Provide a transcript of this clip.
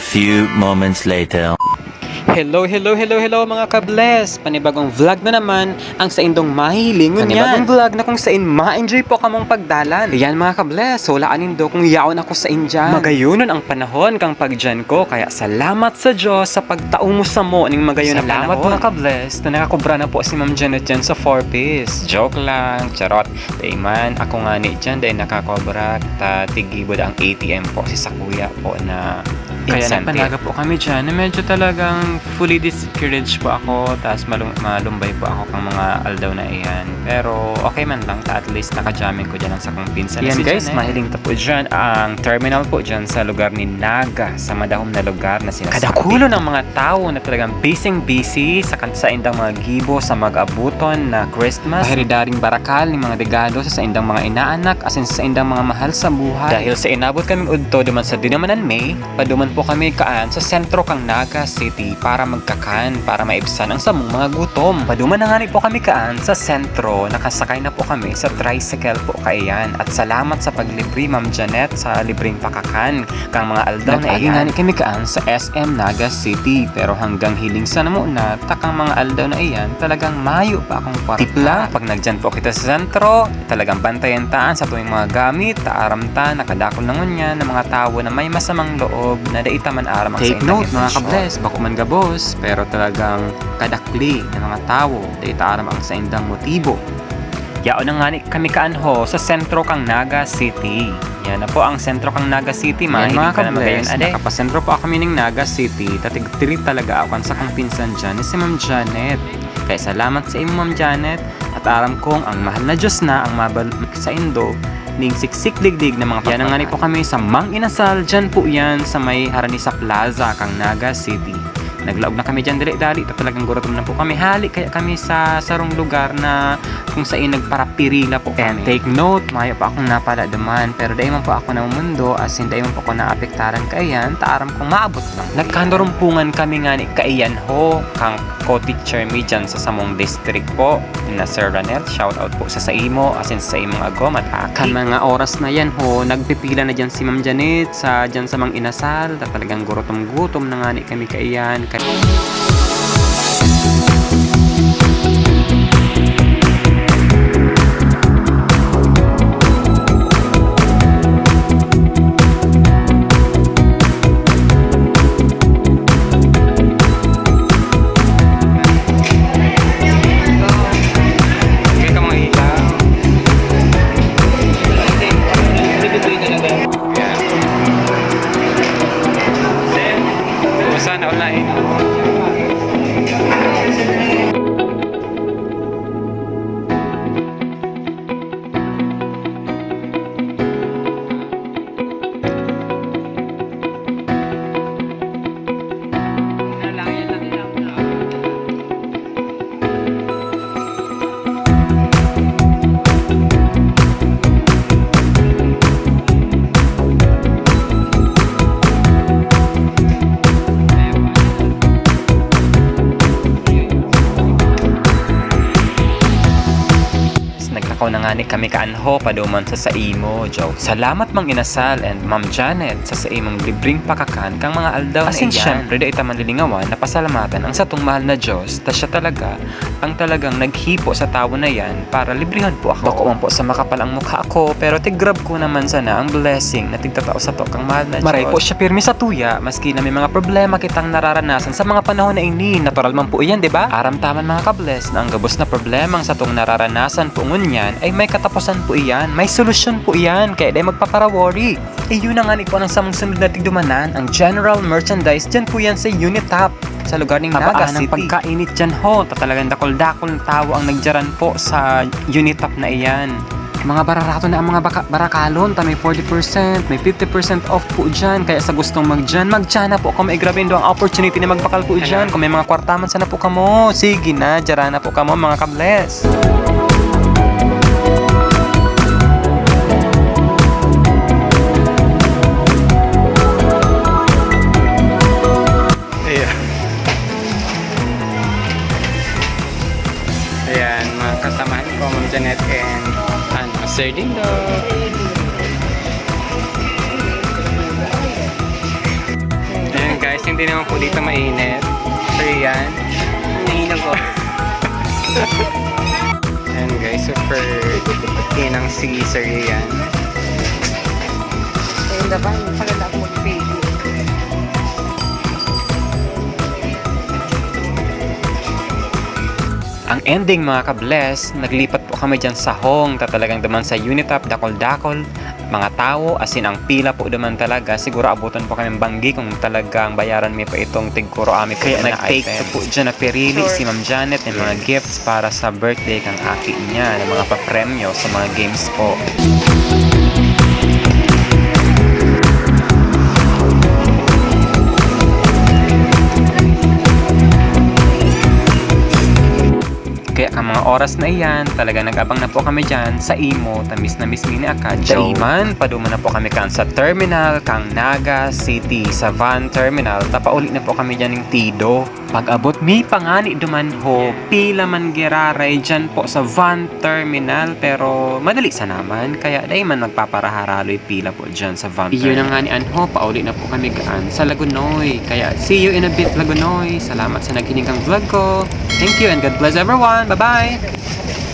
A few moments later. Hello, hello, hello, hello mga kabless! Panibagong vlog na naman ang sa indong mahilingon Panibagong yan. vlog na kung saan ma-enjoy po kamong pagdalan. Yan mga kabless, wala do kung yaon ako sa Indian. Magayunon ang panahon kang pagdyan ko, kaya salamat sa Diyos sa pagtaong mo sa mo ning magayon na Salamat, panahon. mga kabless na nakakubra na po si Ma'am Janet dyan sa 4-piece. Joke lang, charot. Day man, ako nga ni dyan, dahil nakakobra, ta tigibod ang ATM po si Sakuya po na Kaya incentive. nagpanaga po kami dyan na medyo talagang fully discouraged po ako tapos malum- malumbay po ako kang mga aldaw na iyan. Pero okay man lang ta at least nakajamming ko dyan ang sakong pinsan. Yan si guys, Janet. mahiling ta po dyan ang terminal po dyan sa lugar ni Naga, sa madahom na lugar na sinasabi. Kadakulo ng mga tao na talagang busy busy sa sa indang mga gibo sa mag-abuton na Christmas. Pahiridaring barakal ng mga regalo sa indang mga inaanak asin sa indang mga mahal sa buhay. Dahil sa inabot kami udto duman sa Dinamanan May, paduman po kami kaan sa sentro kang Naga City para magkakan, para maibsan ang samong mga gutom. Paduman na nga po kami kaan sa sentro, nakasakay na po kami sa tricycle po kaiyan. At salamat sa paglibre Ma'am Janet sa libreng pakakan kang mga aldaw na iyan. kami kaan sa SM Naga City pero hanggang hiling sa namo na takang mga aldaw na iyan talagang mayo pa akong kwarta. Tipla, pag nagdyan po kita sa sentro, talagang bantayan taan sa tuwing mga gamit, taaram ta, nakadakol na ngunyan ng mga tao na may masamang loob na daita man aram ang sa Take note mga kabless, bako man gabos, pero talagang kadakli ng mga tao, dahil taaram ang sa indang motibo. Yaon na nga ni kami kaanho sa sentro kang Naga City. Yan na po ang sentro kang Naga City, mahilig mga ka na magayon kabless, ade. nakapasentro po kami ng Naga City, tatig-tiri talaga ako sa kong pinsan dyan ni si Ma'am Janet. Kaya salamat sa imo Ma'am Janet at aram kong ang mahal na Diyos na ang mabal sa Indo ning siksik digdig na mga Yan nga po kami sa Mang Inasal, dyan po yan sa may Haranisa Plaza, kang Naga City. Naglaog na kami dyan dali-dali, ito talagang gutom na po kami. Hali kaya kami sa sarong lugar na kung saan nagparapirila po kami. And take note, mayo pa akong napala duman, pero dahil man po ako na mundo, as in dahil man po ako naapektaran kaiyan, taaram kong maabot lang. Nagkandurumpungan kami nga ni kaiyan ho, kang co-teacher mi dyan sa Samong District po, na Sir Ranel, shout out po sa sa imo, as in sa imong agom at aki. Kan mga oras na yan ho, nagpipila na dyan si Ma'am Janet, sa dyan sa Mang Inasal, ta talagang gutom-gutom na nga ni kami kaiyan. Kay- na nga ni kami kaanho paduman sa sa imo, joke. Salamat mang inasal and Ma'am Janet sa sa imong libreng pakakan kang mga aldaw na Asin iyan. syempre da ita man lilingawan na pasalamatan ang satong mahal na Diyos ta siya talaga ang talagang naghipo sa tawo na yan para librihan po ako. Bako man po sa makapal ang mukha ako pero tigrab ko naman sana ang blessing na tigtatao sa to kang mahal na Diyos. Maray po siya pirmi sa tuya maski na may mga problema kitang nararanasan sa mga panahon na ini. Natural man po iyan, di ba? Aram taman mga kabless na ang gabos na problemang sa tong nararanasan po ngunyan ay may katapusan po iyan. May solusyon po iyan. Kaya di magpapara-worry. Eh yun na nga ni ko ng samang sunod na tigdumanan ang general merchandise dyan po yan sa Unit Top sa lugar ng Naga City. pagkainit dyan ho. Ta talagang dakol-dakol na tao ang nagjaran po sa Unit Top na iyan. Mga bararato na ang mga baka- barakalon, ta may 40%, may 50% off po dyan. Kaya sa gustong magdyan, magdyan na po kung may grabe ang opportunity na magbakal po dyan. Kung may mga kwartaman sana po kamo, sige na, dyan na po kamo mga kables. Sir Dindo. Ayan hindi naman po dito mainit. So yan. Nahinag ko. Ayan guys, super inang si Sir yan. Ayun na ba? Paganda mag-baby. Ang ending mga ka-bless, naglipat po kami dyan sa Hong, ta talagang duman sa Unitap, dakol-dakol, mga tao, asin ang pila po duman talaga, siguro abutan po kami ng banggi kung talagang bayaran mi pa itong tigkuro ami po Kaya na nag-take item. po dyan na pirili Sure. si Ma'am Janet ng mga gifts para sa birthday kang aki niya, ng mga papremyo sa mga games po. Kaya ang mga oras na iyan, talaga nag-abang na po kami dyan sa Imo, tamis na miss mini Akadyo. Daiman, paduman na po kami kan sa terminal, kang Naga City, sa Van Terminal, tapauli na po kami dyan ng Tido. Pag-abot mi pangani duman ho, pila man giraray dyan po sa Van Terminal, pero madali sa naman, kaya dahil man magpaparaharaloy pila po dyan sa Van Iyon Terminal. na nga ni Anho, pauli na po kami gaan sa Lagunoy. Kaya see you in a bit Lagunoy. Salamat sa nagkinig ang vlog ko. Thank you and God bless everyone. Bye-bye!